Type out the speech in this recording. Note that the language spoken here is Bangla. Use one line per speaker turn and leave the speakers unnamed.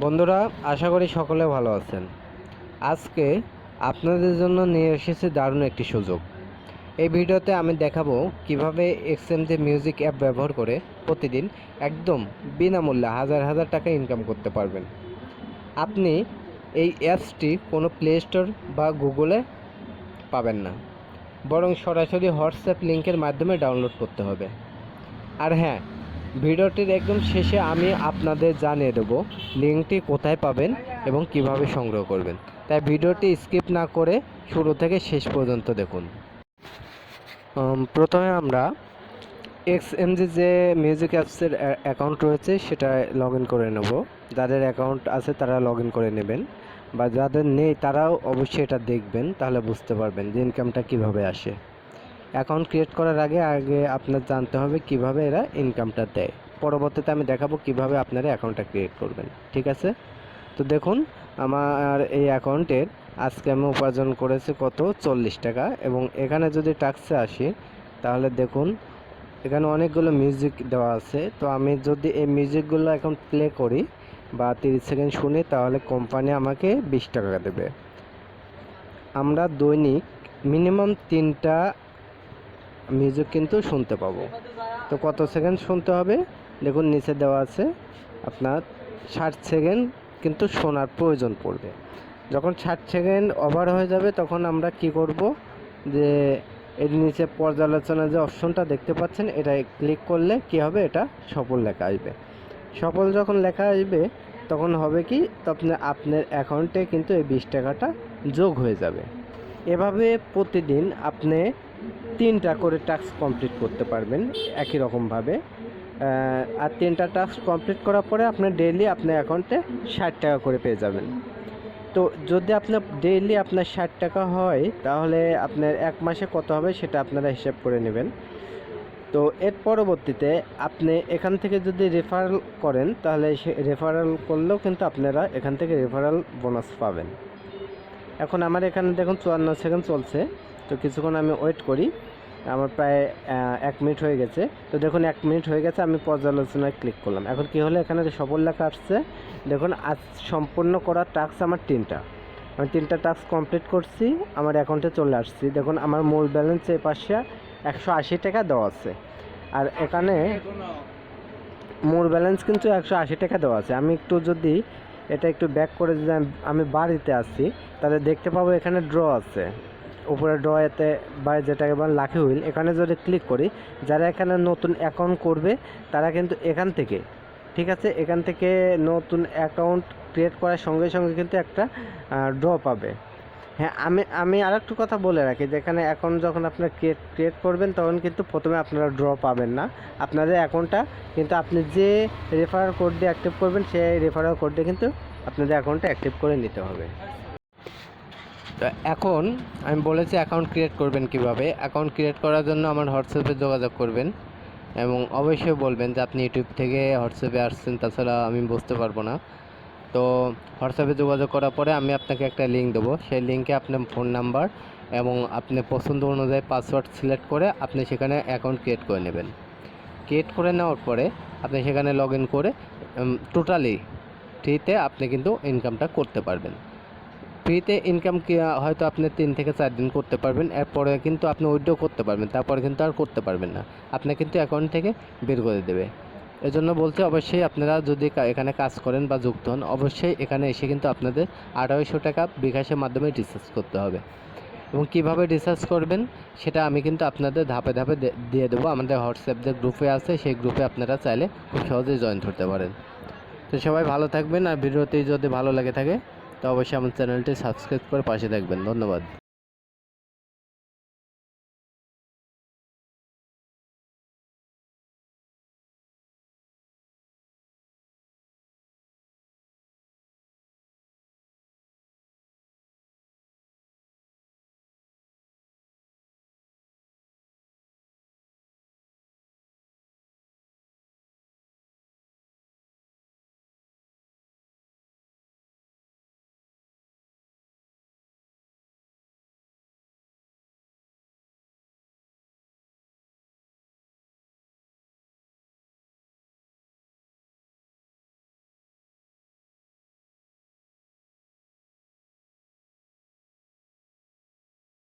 বন্ধুরা, আশা করি সকলে ভালো আছেন। আজকে আপনাদের জন্য নিয়ে এসেছি দারুণ একটি সুযোগ। এই ভিডিওতে আমি দেখাবো কীভাবে এক্সএমজি মিউজিক অ্যাপ ব্যবহার করে প্রতিদিন একদম বিনামূল্যে হাজার হাজার টাকা ইনকাম করতে পারবেন। আপনি এই অ্যাপসটি কোনো প্লে স্টোর বা গুগলে পাবেন না। বরং সরাসরি হোয়াটসঅ্যাপ লিঙ্কের মাধ্যমে ডাউনলোড করতে হবে। আর হ্যাঁ ভিডিওটির একদম শেষে আমি আপনাদের জানিয়ে দেবো লিঙ্কটি কোথায় পাবেন এবং কীভাবে সংগ্রহ করবেন। তাই ভিডিওটি স্কিপ না করে শুরু থেকে শেষ পর্যন্ত দেখুন। প্রথমে আমরা এক্স এমজি যে মিউজিক অ্যাপসের অ্যাকাউন্ট রয়েছে সেটা লগ করে নেব। যাদের অ্যাকাউন্ট আছে তারা লগ করে নেবেন বা যাদের নেই তারাও অবশ্যই এটা দেখবেন, তাহলে বুঝতে পারবেন যে ইনকামটা কীভাবে আসে। অ্যাকাউন্ট ক্রিয়েট করার আগে আগে আপনার জানতে হবে কীভাবে এরা ইনকামটা দেয়। পরবর্তীতে আমি দেখাবো কীভাবে আপনারা অ্যাকাউন্টটা ক্রিয়েট করবেন, ঠিক আছে? তো দেখুন, আমার এই অ্যাকাউন্টের আজকে আমি উপার্জন করেছি কত? চল্লিশ টাকা। এবং এখানে যদি ট্যাক্সে আসি, তাহলে দেখুন, এখানে অনেকগুলো মিউজিক দেওয়া আছে। তো আমি যদি এই মিউজিকগুলো এখন প্লে করি বা তিরিশ সেকেন্ড শুনি, তাহলে কোম্পানি আমাকে বিশ টাকা দেবে। আমরা দৈনিক মিনিমাম তিনটা মিউজিক কিন্তু শুনতে পাবো। তো কত সেকেন্ড শুনতে হবে? দেখুন, নিচে দেওয়া আছে, আপনার ষাট সেকেন্ড কিন্তু শোনার প্রয়োজন পড়বে। যখন ষাট সেকেন্ড ওভার হয়ে যাবে, তখন আমরা কি করব? যে এর নিচে পর্যালোচনা যে অপশনটা দেখতে পাচ্ছেন এটা ক্লিক করলে কি হবে? এটা সফল লেখা আসবে। সফল যখন লেখা আসবে, তখন হবে কি? তখন আপনার অ্যাকাউন্টে কিন্তু এই বিশ টাকাটা যোগ হয়ে যাবে। এভাবে প্রতিদিন আপনি তিনটা করে টাস্ক কমপ্লিট করতে পারবেন একই রকমভাবে। আর তিনটা টাস্ক কমপ্লিট করার পরে আপনার ডেইলি আপনার অ্যাকাউন্টে ষাট টাকা করে পেয়ে যাবেন। তো যদি আপনার ডেইলি আপনার ষাট টাকা হয়, তাহলে আপনার এক মাসে কত হবে সেটা আপনারা হিসাব করে নেবেন। তো এর পরবর্তীতে আপনি এখান থেকে যদি রেফারেল করেন, তাহলে সে রেফারেল করলেও কিন্তু আপনারা এখান থেকে রেফারেল বোনাস পাবেন। এখন আমার এখানে দেখুন চুয়ান্ন সেকেন্ড চলছে। তো কিছুক্ষণ আমি ওয়েট করি। আমার প্রায় এক মিনিট হয়ে গেছে। তো দেখুন, এক মিনিট হয়ে গেছে, আমি পর্যালোচনায় ক্লিক করলাম। এখন কি হলো? এখানে সফল লেখা আসছে, দেখুন, আজ সম্পূর্ণ করা টাস্ক আমার তিনটা। আমি তিনটা টাস্ক কমপ্লিট করছি, আমার অ্যাকাউন্টে চলে আসছি। দেখুন, আমার মূল ব্যালেন্স এই পাশে একশো আশি টাকা দেওয়া আছে। আর এখানে মোর ব্যালেন্স কিন্তু একশো আশি টাকা দেওয়া আছে। আমি একটু যদি এটা একটু ব্যাক করে যদি আমি বাড়িতে আসি, তাহলে দেখতে পাবো এখানে ড্র আছে। উপরে ড্র এতে বা যেটাকে বলে লাকি হুইল এখানে যদি ক্লিক করি, যারা এখানে নতুন অ্যাকাউন্ট করবে, তারা কিন্তু এখান থেকে, ঠিক আছে? এখান থেকে নতুন অ্যাকাউন্ট ক্রিয়েট করার সঙ্গে সঙ্গে কিন্তু একটা ড্র পাবে। হ্যাঁ আমি আমি আর একটু কথা বলে রাখি, যেখানে অ্যাকাউন্ট যখন আপনারা ক্রিয়েট ক্রিয়েট করবেন, তখন কিন্তু প্রথমে আপনারা ড্র পাবেন না। আপনাদের অ্যাকাউন্টটা কিন্তু আপনি যে রেফারাল কোড দিয়ে অ্যাক্টিভ করবেন, সেই রেফারাল কোড দিয়ে কিন্তু আপনাদের অ্যাকাউন্টটা অ্যাক্টিভ করে নিতে হবে। তো এখন আমি বলেছি অ্যাকাউন্ট ক্রিয়েট করবেন কীভাবে? অ্যাকাউন্ট ক্রিয়েট করার জন্য আমার হোয়াটসঅ্যাপে যোগাযোগ করবেন এবং অবশ্যই বলবেন যে আপনি ইউটিউব থেকে হোয়াটসঅ্যাপে আসছেন, তাছাড়া আমি বুঝতে পারব না। তো হোয়াটসঅ্যাপে যোগাযোগ করার পরে আমি আপনাকে একটা লিঙ্ক দেবো। সেই লিঙ্কে আপনার ফোন নাম্বার এবং আপনি পছন্দ অনুযায়ী পাসওয়ার্ড সিলেক্ট করে আপনি সেখানে অ্যাকাউন্ট ক্রিয়েট করে নেবেন। ক্রিয়েট করে নেওয়ার পরে আপনি সেখানে লগ ইন করে টোটালি ফ্রিতে আপনি কিন্তু ইনকামটা করতে পারবেন। ফ্রিতে ইনকাম হয়তো আপনি তিন থেকে চার দিন করতে পারবেন, এরপরে কিন্তু আপনি উইড্রো করতে পারবেন, তারপরে কিন্তু আর করতে পারবেন না। আপনি কিন্তু অ্যাকাউন্ট থেকে বের করে দেবে। এজন্য বলতে অবশ্যই আপনারা যদি এখানে কাজ করেন বা যুক্ত হন, অবশ্যই এখানে এসে কিন্তু আপনাদের আড়াইশো টাকা বিকাশের মাধ্যমে রিচার্জ করতে হবে। এবং কীভাবে রিচার্জ করবেন, সেটা আমি কিন্তু আপনাদের ধাপে ধাপে দিয়ে দেবো। আমাদের হোয়াটসঅ্যাপ যে গ্রুপে আছে, সেই গ্রুপে আপনারা চাইলে খুব সহজেই জয়েন করতে পারেন। তো সবাই ভালো থাকবেন, আর ভিডিওটি যদি ভালো লাগে থাকে তো অবশ্যই আমার চ্যানেলটি সাবস্ক্রাইব করে পাশে থাকবেন। ধন্যবাদ।